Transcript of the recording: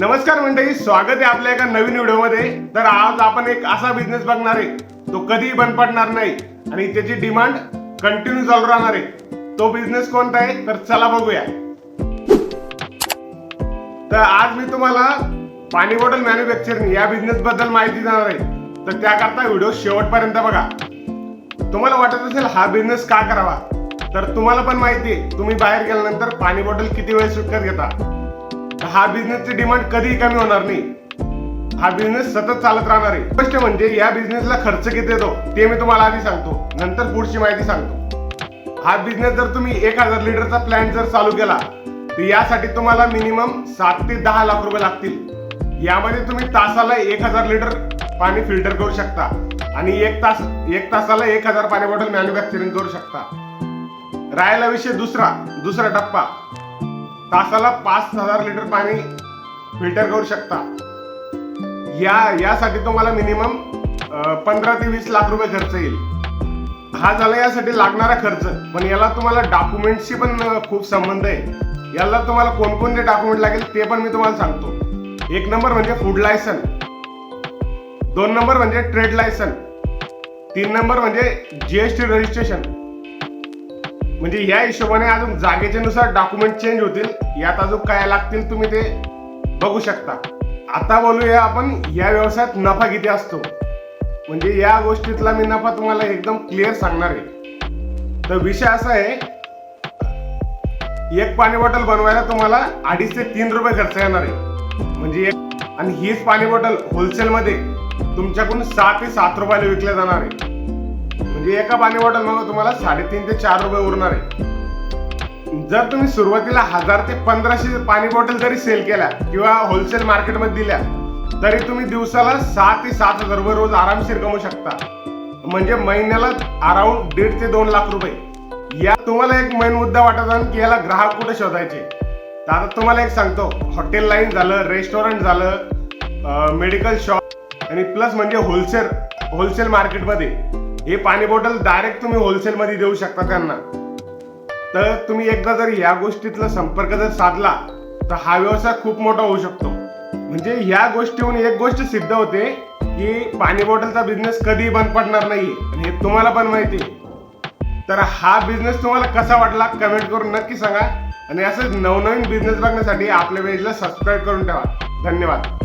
नमस्कार मंडळी स्वागत आहे आपल्या एका नवीन व्हिडिओमध्ये. तर आज आपण एक असा बिझनेस बघणार आहे तो कधीही बंद पडणार नाही आणि त्याची डिमांड कंटिन्यू चालू राहणार आहे. तो बिझनेस कोणता आहे? तर चला बघूया. तर आज मी तुम्हाला पाणी बॉटल मॅन्युफॅक्चरिंग या बिझनेस बद्दल माहिती देणार आहे. तर त्याकरता व्हिडिओ शेवटपर्यंत बघा. तुम्हाला वाटत असेल हा बिझनेस का करावा? तर तुम्हाला पण माहिती आहे तुम्ही बाहेर गेल्यानंतर पाणी बॉटल किती वेळ सुटकत घेता? हा बिझनेसची डिमांड कधीही कमी होणार नाही. हा बिझनेस सतत चालत राहणार आहे. स्पष्ट म्हणजे या बिझनेसला खर्च किती येतो ते मी तुम्हाला आधी सांगतो. नंतर पुढची माहिती सांगतो. हा बिझनेस जर तुम्ही एक हजार लिटरचा प्लॅन जर चालू केला तर यासाठी तुम्हाला मिनिमम सात ते दहा लाख रुपये लागतील. यामध्ये तुम्ही तासाला एक हजार लिटर पाणी फिल्टर करू शकता आणि एक तास एक तासाला एक हजार पाणी बॉटल मॅन्युफॅक्चरिंग करू शकता. राहिला विषय दुसरा दुसरा टप्पा. तासाला पाच हजार लिटर पाणी फिल्टर करू शकता. या यासाठी तुम्हाला मिनिमम पंधरा ते वीस लाख रुपये खर्च येईल. हा झाला यासाठी लागणारा खर्च पण याला तुम्हाला डॉक्युमेंटशी पण खूप संबंध आहे. याला तुम्हाला कोणकोणते डॉक्युमेंट लागेल ते पण मी तुम्हाला सांगतो. एक नंबर म्हणजे फूड लायसन दोन नंबर म्हणजे ट्रेड लायसन तीन नंबर म्हणजे जीएसटी रजिस्ट्रेशन म्हणजे या हिशोबाने अजून जागेच्या नुसार डॉक्युमेंट चेंज होतील. यात अजून काय लागतील तुम्ही ते बघू शकता. आता बोलूया आपण या व्यवसायात नफा किती असतो? म्हणजे या गोष्टीतला मी नफा तुम्हाला एकदम क्लिअर सांगणार आहे. तर विषय असा आहे एक पाणी बॉटल बनवायला तुम्हाला अडीच ते तीन रुपये खर्च येणार आहे. म्हणजे एक आणि हीच पाणी बॉटल होलसेलमध्ये तुमच्याकडून सहा ते सात रुपयाला विकल्या जाणार आहे. म्हणजे एका पाणी बॉटल मग तुम्हाला साडेतीन ते चार रुपये उरणार आहे. जर तुम्ही सुरुवातीला हजार ते पंधराशे पाणी बॉटल जरी सेल केल्या किंवा होलसेल मार्केटमध्ये दिल्या तरी तुम्ही दिवसाला सहा ते सात हजार रुपये रोज आरामशीर कमवू शकता. म्हणजे महिन्याला अराऊंड दीड ते दोन लाख रुपये. या तुम्हाला एक मेन मुद्दा वाटत असेल की याला ग्राहक कुठे शोधायचे? तर आता तुम्हाला एक सांगतो. हॉटेल लाईन झालं रेस्टॉरंट झालं मेडिकल शॉप आणि प्लस म्हणजे होलसेल होलसेल मार्केटमध्ये. हे पाणी बॉटल डायरेक्ट तुम्ही होलसेलमध्ये देऊ शकता त्यांना. तर तुम्ही एकदा जर या गोष्टीतला संपर्क जर साधला तर हा व्यवसाय खूप मोठा होऊ शकतो. म्हणजे ह्या गोष्टीहून एक गोष्ट सिद्ध होते की पाणी बॉटलचा बिझनेस कधी बंद पडणार नाही आणि हे तुम्हाला पण माहिती आहे. तर हा बिझनेस तुम्हाला कसा वाटला कमेंट करून नक्की सांगा. आणि असंच नवनवीन बिझनेस बघण्यासाठी आपल्या पेजला सबस्क्राईब करून ठेवा. धन्यवाद.